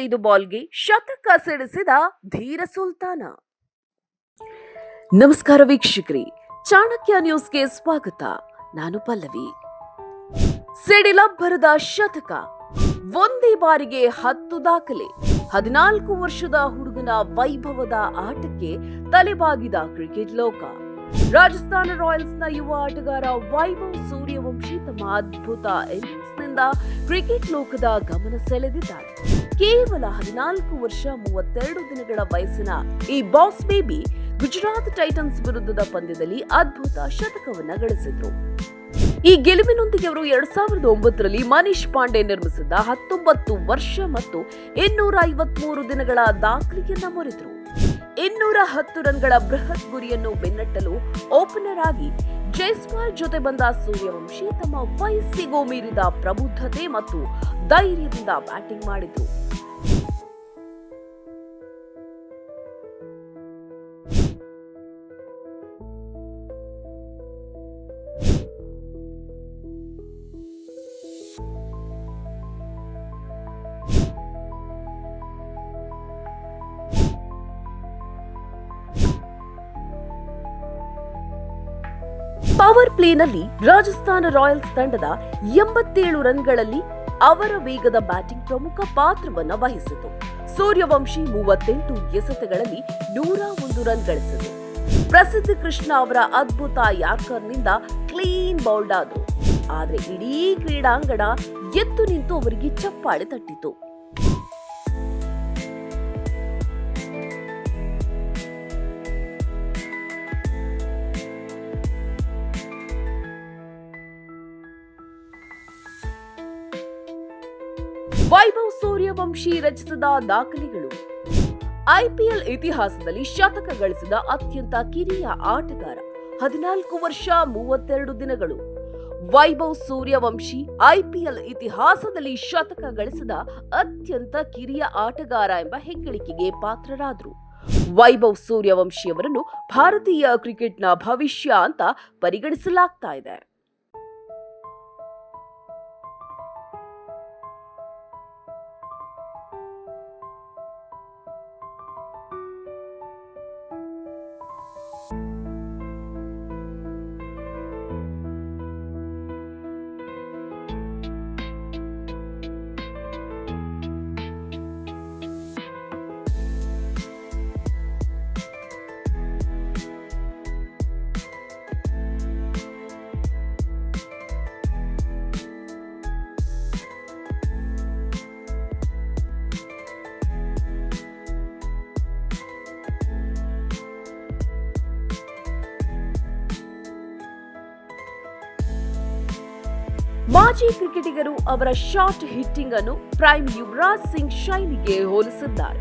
ಮೂವತ್ತೈದು ಬಾಲ್ಗೆ ಶತಕ ಸಿಡಿಸಿದ ಧೀರ ಸುಲ್ತಾನ. ನಮಸ್ಕಾರ ವೀಕ್ಷಕರೇ, ಚಾಣಕ್ಯ ನ್ಯೂಸ್ಗೆ ಸ್ವಾಗತ. ನಾನು ಪಲ್ಲವಿ. ಸಿಡಿಲಬ್ಬರದ ಶತಕ, ಒಂದೇ ಬಾರಿಗೆ ಹತ್ತು ದಾಖಲೆ. ಹದಿನಾಲ್ಕು ವರ್ಷದ ಹುಡುಗನ ವೈಭವದ ಆಟಕ್ಕೆ ತಲೆಬಾಗಿದ ಕ್ರಿಕೆಟ್ ಲೋಕ. ರಾಜಸ್ಥಾನ ರಾಯಲ್ಸ್ನ ಯುವ ಆಟಗಾರ ವೈಭವ್ ಸೂರ್ಯವಂಶಿ ತಮ್ಮ ಅದ್ಭುತ ಇನ್ನಿಂಗ್ಸ್ನಿಂದ ಕ್ರಿಕೆಟ್ ಲೋಕದ ಗಮನ ಸೆಳೆದಿದ್ದಾರೆ. ಕೇವಲ ಹದಿನಾಲ್ಕು ವರ್ಷ ಮೂವತ್ತೆರಡು ದಿನಗಳ ವಯಸ್ಸಿನ ಈ ಬಾಸ್ ಬೇಬಿ ಗುಜರಾತ್ ಟೈಟನ್ಸ್ ವಿರುದ್ಧದ ಪಂದ್ಯದಲ್ಲಿ ಅದ್ಭುತ ಶತಕವನ್ನ ಗಳಿಸಿದ್ರು. ಈ ಗೆಲುವಿನೊಂದಿಗೆ ಅವರು ಎರಡ್ ಸಾವಿರದ ಒಂಬತ್ತರಲ್ಲಿ ಮನೀಶ್ ಪಾಂಡೆ ನಿರ್ಮಿಸಿದ್ದ ಹತ್ತೊಂಬತ್ತು ವರ್ಷ ಮತ್ತು ಇನ್ನೂರ ಐವತ್ಮೂರು ದಿನಗಳ ದಾಖಲೆಯನ್ನ ಮುರಿದ್ರು. ಇನ್ನೂರ ಹತ್ತು ರನ್ಗಳ ಬೃಹತ್ ಗುರಿಯನ್ನು ಬೆನ್ನಟ್ಟಲು ಓಪನರ್ ಆಗಿ ಜೈಸ್ವಾಲ್ ಜೊತೆ ಬಂದ ಸೂರ್ಯವಂಶಿ ತಮ್ಮ ವಯಸ್ಸಿಗೂ ಮೀರಿದ ಪ್ರಬುದ್ಧತೆ ಮತ್ತು ಧೈರ್ಯದಿಂದ ಬ್ಯಾಟಿಂಗ್ ಮಾಡಿದ್ರು. ಪವರ್ ಪ್ಲೇನಲ್ಲಿ ರಾಜಸ್ಥಾನ ರಾಯಲ್ಸ್ ತಂಡದ ಎಂಬತ್ತೇಳು ರನ್ಗಳಲ್ಲಿ ಅವರ ವೇಗದ ಬ್ಯಾಟಿಂಗ್ ಪ್ರಮುಖ ಪಾತ್ರವನ್ನು ವಹಿಸಿತು. ಸೂರ್ಯವಂಶಿ ಮೂವತ್ತೆಂಟು ಎಸೆತಗಳಲ್ಲಿ ನೂರ ಒಂದು ರನ್ ಗಳಿಸಿತು. ಪ್ರಸಿದ್ಧ ಕೃಷ್ಣ ಅವರ ಅದ್ಭುತ ಯಾರ್ಕರ್ನಿಂದ ಕ್ಲೀನ್ ಬೌಲ್ಡ್ ಆದರು. ಆದರೆ ಇಡೀ ಕ್ರೀಡಾಂಗಣ ಎದ್ದು ನಿಂತು ಅವರಿಗೆ ಚಪ್ಪಾಳೆ ತಟ್ಟಿತು. ಸೂರ್ಯವಂಶಿ ರಚಿಸಿದ ದಾಖಲೆಗಳು. ಐಪಿಎಲ್ ಇತಿಹಾಸದಲ್ಲಿ ಶತಕ ಗಳಿಸಿದ ಅತ್ಯಂತ ಕಿರಿಯ ಆಟಗಾರ. ಹದಿನಾಲ್ಕು ವರ್ಷ ಮೂವತ್ತೆರಡು ದಿನಗಳು. ವೈಭವ್ ಸೂರ್ಯವಂಶಿ ಐಪಿಎಲ್ ಇತಿಹಾಸದಲ್ಲಿ ಶತಕ ಗಳಿಸಿದ ಅತ್ಯಂತ ಕಿರಿಯ ಆಟಗಾರ ಎಂಬ ಹೆಗ್ಗಳಿಕೆಗೆ ಪಾತ್ರರಾದರು. ವೈಭವ್ ಸೂರ್ಯವಂಶಿಯವರನ್ನು ಭಾರತೀಯ ಕ್ರಿಕೆಟ್ನ ಭವಿಷ್ಯ ಅಂತ ಪರಿಗಣಿಸಲಾಗ್ತಾ ಇದೆ. ಮಾಜಿ ಕ್ರಿಕೆಟಿಗರು ಅವರ ಶಾರ್ಟ್ ಹಿಟ್ಟಿಂಗ್ ಅನ್ನು ಪ್ರೈಮ್ ಯುವರಾಜ್ ಸಿಂಗ್ ಶೈಲಿಗೆ ಹೋಲಿಸಿದ್ದಾರೆ.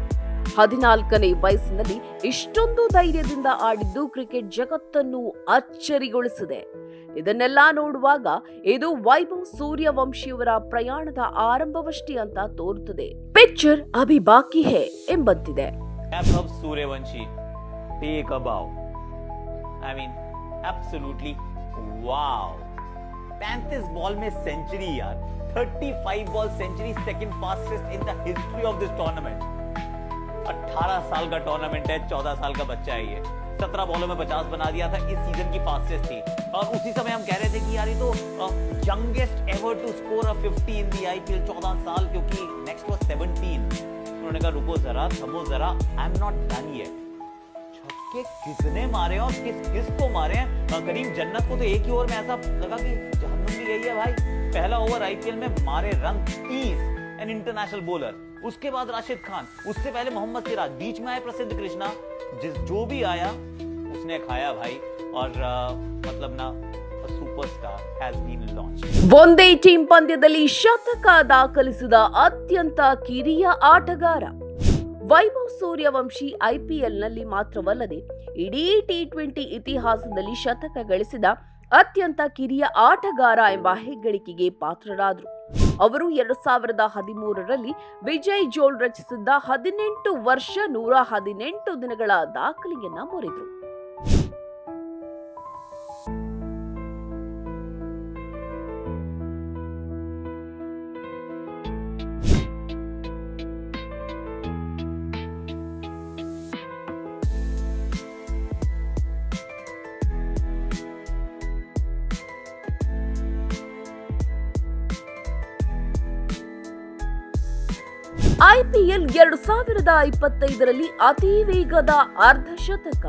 ಹದಿನಾಲ್ಕನೇ ವಯಸ್ಸಿನಲ್ಲಿ ಇಷ್ಟೊಂದು ಧೈರ್ಯದಿಂದ ಆಡಿದ್ದು ಕ್ರಿಕೆಟ್ ಜಗತ್ತನ್ನು ಅಚ್ಚರಿಗೊಳಿಸಿದೆ. ಇದನ್ನೆಲ್ಲ ನೋಡುವಾಗ ಇದು ವೈಭವ್ ಸೂರ್ಯವಂಶಿಯವರ ಪ್ರಯಾಣದ ಆರಂಭವಷ್ಟೇ ಅಂತ ತೋರುತ್ತದೆ. ಪಿಕ್ಚರ್ ಅಭಿ ಬಾಕಿ ಹೇ ಎಂಬಂತಿದೆ. Abhinav Suryavanshi, I mean absolutely I 35 ball में सेंचुरी यार। 35 ball century second fastest in the history of this tournament 18 साल का टूर्नामेंट है 14 साल का बच्चा है ये। 17 बॉलों में 50 बना दिया था, इस सीज़न की फास्टेस्ट थी। और उसी समय हम कह रहे थे कि यार ये तो youngest ever to score a 50 in the IPL 14 साल, क्योंकि नेक्स्ट वाज 17 उन्होंने कहा, रुको जरा, थमो जरा I am not done yet छक्के कितने मारे और किस किस को मारे हैं? करीम, जन्नत को तो एक ही ओवर में ऐसा लगा कि जहन्नुम भी गई है भाई पहला ओवर आईपीएल में मारे रन 30 एन इंटरनेशनल बॉलर उसके बाद राशिद खान उससे पहले मोहम्मद सिराज बीच में आए प्रसिद्ध कृष्णा जिस जो भी आया उसने खाया भाई और अ, मतलब ना सुपरस्टार हैज बीन लॉन्च ಒಂದೇ ಟೀಮ್ ಪಂದ್ಯದಲ್ಲಿ ಶತಕ ದಾಖಲಿಸಿದ ಅತ್ಯಂತ ಕಿರಿಯ ಆಟಗಾರ ವೈಭವ್ ಸೂರ್ಯವಂಶಿ ಐಪಿಎಲ್ನಲ್ಲಿ ಮಾತ್ರವಲ್ಲದೆ ಇಡೀ ಟಿ ಟ್ವೆಂಟಿ ಇತಿಹಾಸದಲ್ಲಿ ಶತಕ ಗಳಿಸಿದ ಅತ್ಯಂತ ಕಿರಿಯ ಆಟಗಾರ ಎಂಬ ಹೆಗ್ಗಳಿಕೆಗೆ ಪಾತ್ರರಾದರು. ಅವರು ಎರಡು ಸಾವಿರದ ಹದಿಮೂರರಲ್ಲಿ ವಿಜಯ್ ಜೋಲ್ ರಚಿಸಿದ್ದ ಹದಿನೆಂಟು ವರ್ಷ ನೂರ ಹದಿನೆಂಟು ದಿನಗಳ ದಾಖಲೆಯನ್ನ ಮುರಿದರು. ಐಪಿಎಲ್ ಎರಡು ಸಾವಿರದ ಇಪ್ಪತ್ತೈದರಲ್ಲಿ ಅತಿ ವೇಗದ ಅರ್ಧ ಶತಕ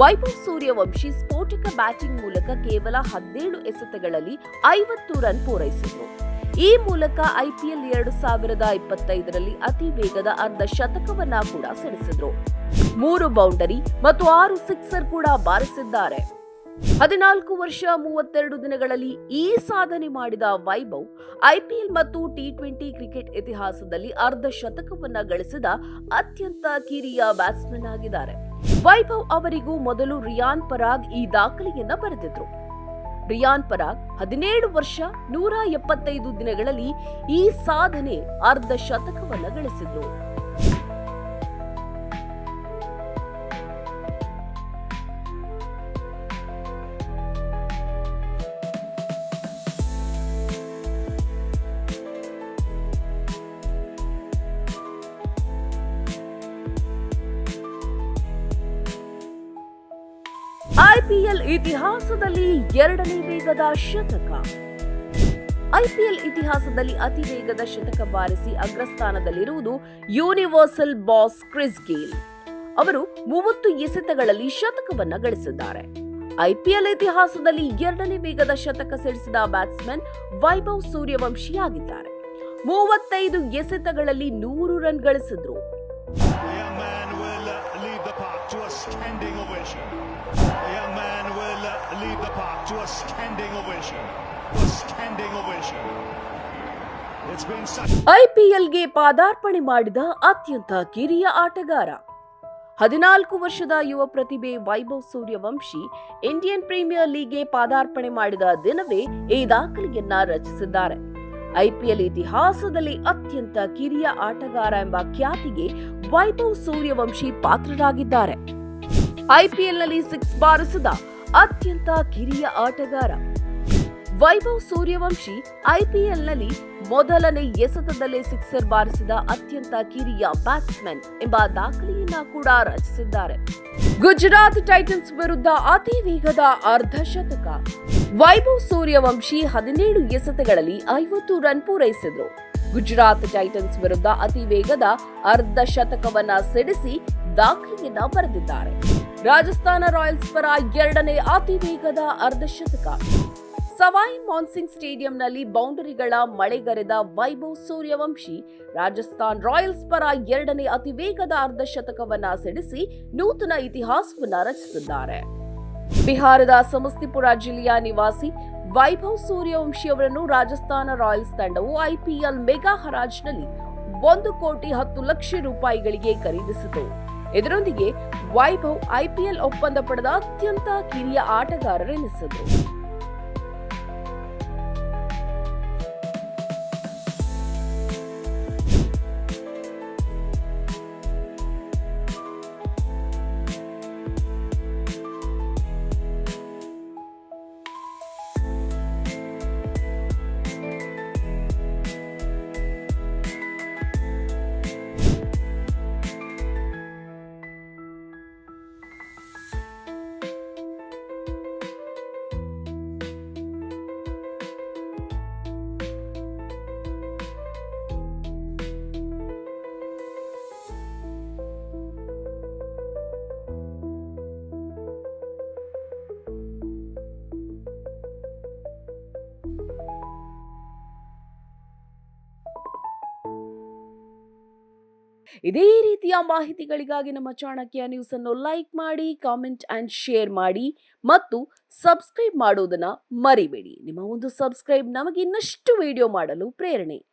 ವೈಭವ್ ಸೂರ್ಯವಂಶಿ ಸ್ಫೋಟಕ ಬ್ಯಾಟಿಂಗ್ ಮೂಲಕ ಕೇವಲ ಹದಿನೇಳು ಎಸೆತಗಳಲ್ಲಿ ಐವತ್ತು ರನ್ ಪೂರೈಸಿದರು. ಈ ಮೂಲಕ ಐಪಿಎಲ್ ಎರಡು ಸಾವಿರದ ಇಪ್ಪತ್ತೈದರಲ್ಲಿ ಅತಿ ವೇಗದ ಅರ್ಧ ಶತಕವನ್ನ ಕೂಡ ಸಿಡಿಸಿದ್ರು ಮೂರು ಬೌಂಡರಿ ಮತ್ತು ಆರು ಸಿಕ್ಸರ್ ಕೂಡ ಬಾರಿಸಿದ್ದಾರೆ. ಹದಿನಾಲ್ಕು ವರ್ಷ ಮೂವತ್ತೆರಡು ದಿನಗಳಲ್ಲಿ ಈ ಸಾಧನೆ ಮಾಡಿದ ವೈಭವ್ ಐಪಿಎಲ್ ಮತ್ತು ಟಿ ಟ್ವೆಂಟಿ ಕ್ರಿಕೆಟ್ ಇತಿಹಾಸದಲ್ಲಿ ಅರ್ಧ ಶತಕವನ್ನ ಗಳಿಸಿದ ಅತ್ಯಂತ ಕಿರಿಯ ಬ್ಯಾಟ್ಸ್ಮನ್ ಆಗಿದ್ದಾರೆ. ವೈಭವ್ ಅವರಿಗೂ ಮೊದಲು ರಿಯಾನ್ ಪರಾಗ್ ಈ ದಾಖಲೆಯನ್ನ ಬರೆದಿದ್ರು. ರಿಯಾನ್ ಪರಾಗ್ ಹದಿನೇಳು ವರ್ಷ ನೂರ ಎಪ್ಪತ್ತೈದು ದಿನಗಳಲ್ಲಿ ಈ ಸಾಧನೆ ಅರ್ಧ ಶತಕವನ್ನ ಗಳಿಸಿದ್ರು. ಐಪಿಎಲ್ ಇತಿಹಾಸದಲ್ಲಿ ಎರಡನೇ ವೇಗದ ಶತಕ. ಐಪಿಎಲ್ ಇತಿಹಾಸದಲ್ಲಿ ಅತಿ ವೇಗದ ಶತಕ ಬಾರಿಸಿ ಅಗ್ರಸ್ಥಾನದಲ್ಲಿರುವುದು ಯೂನಿವರ್ಸಲ್ ಬಾಸ್ ಕ್ರಿಸ್ ಗೇಲ್. ಅವರು ಮೂವತ್ತು ಎಸೆತಗಳಲ್ಲಿ ಶತಕವನ್ನು ಗಳಿಸಿದ್ದಾರೆ. ಐಪಿಎಲ್ ಇತಿಹಾಸದಲ್ಲಿ ಎರಡನೇ ವೇಗದ ಶತಕ ಸಿಡಿಸಿದ ಬ್ಯಾಟ್ಸ್ಮನ್ ವೈಭವ್ ಸೂರ್ಯವಂಶಿಯಾಗಿದ್ದಾರೆ. ಮೂವತ್ತೈದು ಎಸೆತಗಳಲ್ಲಿ ನೂರು ರನ್ ಗಳಿಸಿದ್ರು. The leave the park to a standing ovation. A standing ovation. ಐಪಿಎಲ್ಗೆ ಪಾದಾರ್ಪಣೆ ಮಾಡಿದ ಅತ್ಯಂತ ಕಿರಿಯ ಆಟಗಾರ ಹದಿನಾಲ್ಕು ವರ್ಷದ ಯುವ ಪ್ರತಿಭೆ ವೈಭವ್ ಸೂರ್ಯವಂಶಿ ಇಂಡಿಯನ್ ಪ್ರೀಮಿಯರ್ ಲೀಗ್ಗೆ ಪಾದಾರ್ಪಣೆ ಮಾಡಿದ ದಿನವೇ ಈ ದಾಖಲೆಯನ್ನ ರಚಿಸಿದ್ದಾರೆ ಐಪಿಎಲ್ ಇತಿಹಾಸದಲ್ಲಿ ಅತ್ಯಂತ ಕಿರಿಯ ಆಟಗಾರ ಎಂಬ ಖ್ಯಾತಿಗೆ ವೈಭವ್ ಸೂರ್ಯವಂಶಿ ಪಾತ್ರರಾಗಿದ್ದಾರೆ ಐಪಿಎಲ್ನಲ್ಲಿ ಸಿಕ್ಸ್ ಬಾರಿಸಿದ ಅತ್ಯಂತ ಕಿರಿಯ ಆಟಗಾರ. ವೈಭವ್ ಸೂರ್ಯವಂಶಿ ಐಪಿಎಲ್ನಲ್ಲಿ ಮೊದಲನೇ ಎಸೆತದಲ್ಲೇ ಸಿಕ್ಸರ್ ಬಾರಿಸಿದ ಅತ್ಯಂತ ಕಿರಿಯ ಬ್ಯಾಟ್ಸ್ಮನ್ ಎಂಬ ದಾಖಲೆಯನ್ನ ಕೂಡ ರಚಿಸಿದ್ದಾರೆ. ಗುಜರಾತ್ ಟೈಟನ್ಸ್ ವಿರುದ್ಧ ಅತಿ ವೇಗದ ಅರ್ಧ ಶತಕ. ವೈಭವ್ ಸೂರ್ಯವಂಶಿ ಹದಿನೇಳು ಎಸೆತಗಳಲ್ಲಿ ಐವತ್ತು ರನ್ ಪೂರೈಸಿದ್ರು. ಗುಜರಾತ್ ಟೈಟನ್ಸ್ ವಿರುದ್ಧ ಅತಿ ವೇಗದ ಅರ್ಧ ಶತಕವನ್ನ ಸಿಡಿಸಿ ದಾಖಲೆಯನ್ನ ಬರೆದಿದ್ದಾರೆ. ರಾಜಸ್ಥಾನ ರಾಯಲ್ಸ್ ಪರ ಎರಡನೇ ಅತಿ ವೇಗದ ಅರ್ಧಶತಕ. ಸವಾಯಿ ಮಾನ್ಸಿಂಗ್ ಸ್ಟೇಡಿಯಂನಲ್ಲಿ ಬೌಂಡರಿಗಳ ಮಳೆಗರೆದ ವೈಭವ್ ಸೂರ್ಯವಂಶಿ ರಾಜಸ್ಥಾನ್ ರಾಯಲ್ಸ್ ಪರ ಎರಡನೇ ಅತಿ ವೇಗದ ಅರ್ಧಶತಕವನ್ನ ಸಿಡಿಸಿ ನೂತನ ಇತಿಹಾಸವನ್ನ ರಚಿಸಿದ್ದಾರೆ. ಬಿಹಾರದ ಸಮಸ್ತಿಪುರ ಜಿಲ್ಲೆಯ ನಿವಾಸಿ ವೈಭವ್ ಸೂರ್ಯವಂಶಿ ಅವರನ್ನು ರಾಜಸ್ಥಾನ ರಾಯಲ್ಸ್ ತಂಡವು ಐಪಿಎಲ್ ಮೆಗಾ ಹರಾಜ್ನಲ್ಲಿ ಒಂದು ಕೋಟಿ ಹತ್ತು ಲಕ್ಷ ರೂಪಾಯಿಗಳಿಗೆ ಖರೀದಿಸಿತು. ಇದರೊಂದಿಗೆ ವೈಭವ್ ಐಪಿಎಲ್ ಒಪ್ಪಂದ ಪಡೆದ ಅತ್ಯಂತ ಕಿರಿಯ ಆಟಗಾರರೆನಿಸಿದರು. ಇದೇ ರೀತಿಯ ಮಾಹಿತಿಗಳಿಗಾಗಿ ನಮ್ಮ ಚಾಣಕ್ಯ ನ್ಯೂಸ್ ಅನ್ನು ಲೈಕ್ ಮಾಡಿ, ಕಾಮೆಂಟ್ ಅಂಡ್ ಶೇರ್ ಮಾಡಿ ಮತ್ತು ಸಬ್ಸ್ಕ್ರೈಬ್ ಮಾಡೋದನ್ನ ಮರಿಬೇಡಿ. ನಿಮ್ಮ ಒಂದು ಸಬ್ಸ್ಕ್ರೈಬ್ ನಮಗೆ ಇನ್ನಷ್ಟು ವಿಡಿಯೋ ಮಾಡಲು ಪ್ರೇರಣೆ.